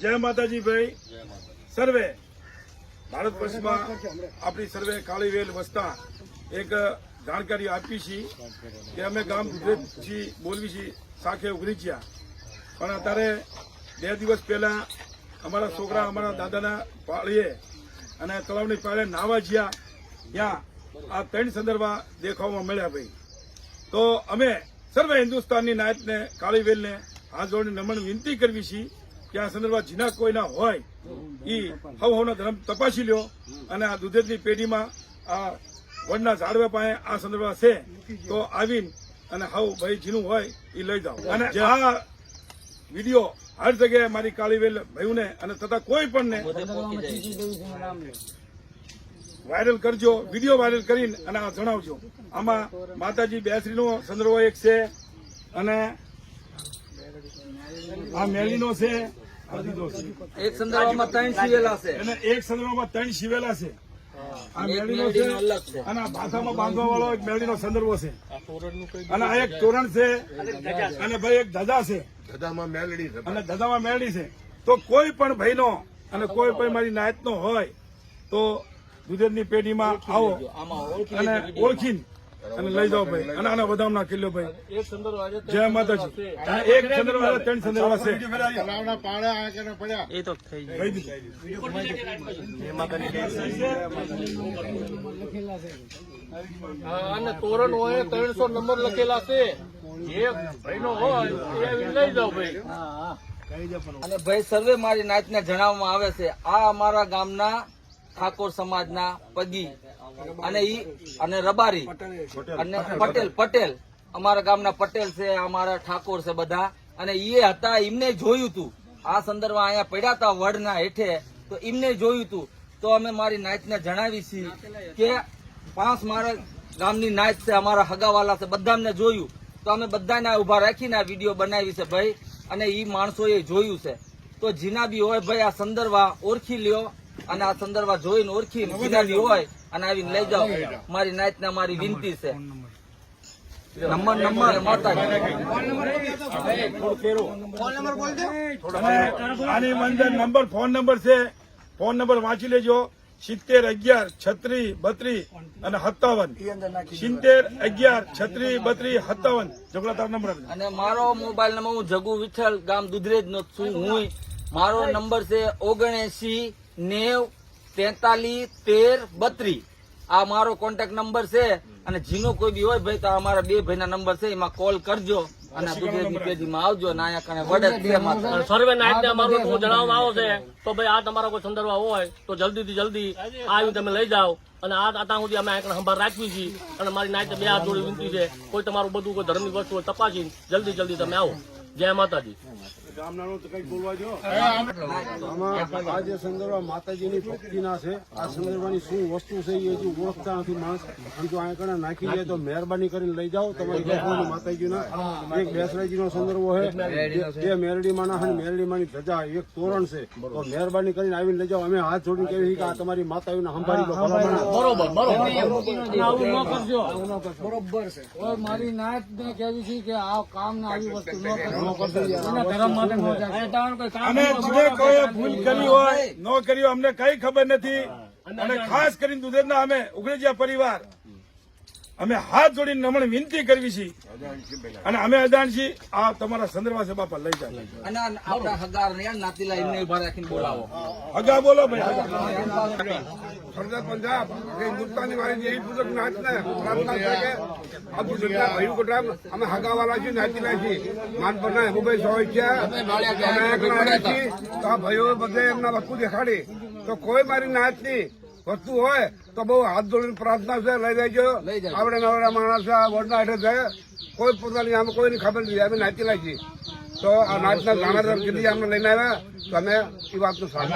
જય માતાજી ભાઈ. સર્વે. ભારત વર્ષમાં આપણી સર્વે કાળીવેલ વસતા એક જાણકારી આપી છીએ કે અમે ગામ દુધરેજથી બોલવી છીએ શાખે ઉઘરીચ્યા પણ અત્યારે બે દિવસ પહેલા અમારા છોકરા અમારા દાદાના પાળીએ અને તળાવની પાળે નાવા જ્યાં ત્યાં આ ત્રણ સંદર્ભા દેખાવમાં મળ્યા ભાઈ. તો અમે સર્વે હિન્દુસ્તાનની નાયતને કાળીવેલને હાથ જોડીને નમન વિનંતી કરવી છીએ કે આ સંદર્ભમાં જીના કોઈના હોય એ હવ હવનો ધર્મ તપાસી લ્યો અને આ દુધેજની પેઢીમાં આ વડના ઝાડવા પાસે આ સંદર્ભમાં છે તો આવીને અને હવ ભાઈ જીનું હોય એ લઈ જાઓ. અને આ વીડિયો હર જગ્યાએ મારી કાળીવેલ ભાઈઓને અને તથા કોઈ પણ ને વાયરલ કરજો વીડિયો વાયરલ કરીને અને આ જણાવજો. આમાં માતાજી બેસરીનો સંદર્ભ એક છે અને આ મેલીનો છે. એક સંદર્ભમાં ત્રણ શિવેલા છે. અને એક સંદર્ભમાં ત્રણ શિવેલા છે. આ મેળીનો મેળીનો છે અને આ ભાષામાં બાંધવા વાળો એક મેળીનો સંદર્ભ છે. અને આ એક તોરણ છે અને ભાઈ એક ધજા છે. ધજામાં મેલડી છે. અને ધજામાં મેળડી છે. તો કોઈ પણ ભાઈનો અને કોઈ પણ મારી નાયતનો હોય તો દુધેજની પેઢીમાં આવો. અને ઓળખીને અને લઈ જાઓ ભાઈ. અને આના વધામના કિલ્લો ભાઈ. જય માતાજી. એક હારે ત્રણ સંદર્ભ છે પાળે આ કે પડ્યા? અને તોરણ હોય ત્રણસો નંબર લખેલા છે. જે ભાઈનો હોય એ લઈ જાઓ ભાઈ. અને ભાઈ સર્વે મારી નાચને જણાવવામાં આવે છે આ અમારા ગામના ઠાકોર સમાજના પગી અને ઈ અને રબારી અને પટેલ પટેલ. અમારા ગામના પટેલ છે, અમારા ઠાકોર છે બધા. અને એ હતા, એમને જોયું તું. આ સંદર્ભમાં અહીંયા પડ્યા હતા વડના હેઠે, તો એમને જોયું તું. તો અમે મારી નાતને જણાવી છીએ કે પાંચ મારા ગામની નાયત છે, અમારા હગાવાલા છે, બધાને જોયું. તો અમે બધાને ઊભા રાખીને આ વીડિયો બનાવી છે ભાઈ. અને એ માણસોએ જોયું છે. તો જીના બી હોય ભાઈ, આ સંદર્ભા ઓળખી લ્યો. અને આ સંદર્ભ જોઈને ઓળખી જીના હોય અને આવીને લઈ જાઓ. મારી નાતને મારી વિનંતી છે. નંબર. નંબર માતા આની અંદર નંબર ફોન નંબર છે. ફોન નંબર વાંચી લેજો. સિત્તેર અગિયાર છત્રી બત્રી અને સત્તાવન. સિત્તેર અગિયાર છત્રી બત્રી સત્તાવન. જગડા તારો નંબર અને મારો મોબાઈલ નંબર હું જગુ વિઠ્ઠલ ગામ દુધરેજ નો છું. હું મારો નંબર છે ઓગણએસી નેવ તેતાલીસ તેર બત્રીસ આ મારો કોન્ટેક્ટ નંબર છે અને જીનો કોઈ બી હોય ભાઈ તો અમારા મારા બે ભાઈના નંબર છે એમાં કોલ કરજો અને આ દુધરેજની પેઢીમાં આવજો ને અહીંયા કને વડે છે સર્વે નાઇટ ને અમારું શું જણાવવામાં આવે છે. તો ભાઈ આ તમારો કોઈ સંદર્ભ હોય તો જલ્દીથી જલ્દી આવી તમે લઈ જાઓ. અને આ આતા સુધી અમે અહીંયા સંભાળ રાખવી છીએ અને મારી નાઇટ બે હાથ જોડી વિનંતી છે. કોઈ તમારું બધું કોઈ ધર્મની વસ્તુ હોય તપાસી જલ્દી જલ્દી તમે આવો. જય માતાજી. ગામનાનો તો કંઈક બોલવા દો આમાં આ સંદર્ભ માતાજીની શું વસ્તુ છે એ હજુ ઓળખતા નથી માણસ. અને જો અહીંયા નાખી જાય તો મહેરબાની કરીને લઈ જાઓ તમારી ગોઠવણ માતાજીના. એક બેસરાજીનો સંદર્ભ છે. બે મેરડીમાં ના અને મેરડીમાંની ધજા એક તોરણ છે. તો મહેરબાની કરીને આવીને લઈ જાઓ. અમે હાથ જોડીને કેવી કે આ તમારી માતાજીને સંભાળી લો. બરોબર બરોબર. બરોબર છે. મારી નાત ને કહેવી છે કે આ કામ ના આવી વસ્તુ ન કરજો. અને જે કોઈ ભૂલ કરી હોય ન કરી હોય અમને કઈ ખબર નથી. અને ખાસ કરીને દુધેજના અમે ઉઘરેજિયા પરિવાર અમે હાથ જોડીને નમણ વિનંતી કરવી છે. અને અમે અજાણ છીએ આ તમારા સંદર્ભા છે બાપા લઈ જાય અને આપણા હગાર ને નાતીલા એમને ઊભા રાખીને બોલાવો. હગા બોલો ભાઈ સરદાર પંજાબ હિન્દુસ્તાની વાળી જેવી પૂજક નાચ ને પ્રાર્થના છે કે આ ગુજરાતના ભાઈઓ કોટા અમે હગાવાલા છીએ નાચીલા છીએ. માનપરના હેમુભાઈ સોય છે. અમે છીએ. તો આ ભાઈઓ બધે એમના વસ્તુ દેખાડી. તો કોઈ મારી નાચની વસ્તુ હોય તો બહુ હાથ જોડીને પ્રાર્થના છે લઈ લેજો આપણે નવરા માણસ વડના હેઠે છે. કોઈ પોતાની આમ કોઈની ખબર નથી અમે નાચી છીએ તો આ નાચના જાણકાર કીધી અમને લઈને આવ્યા. તમે એ વાતનું સ્વાગત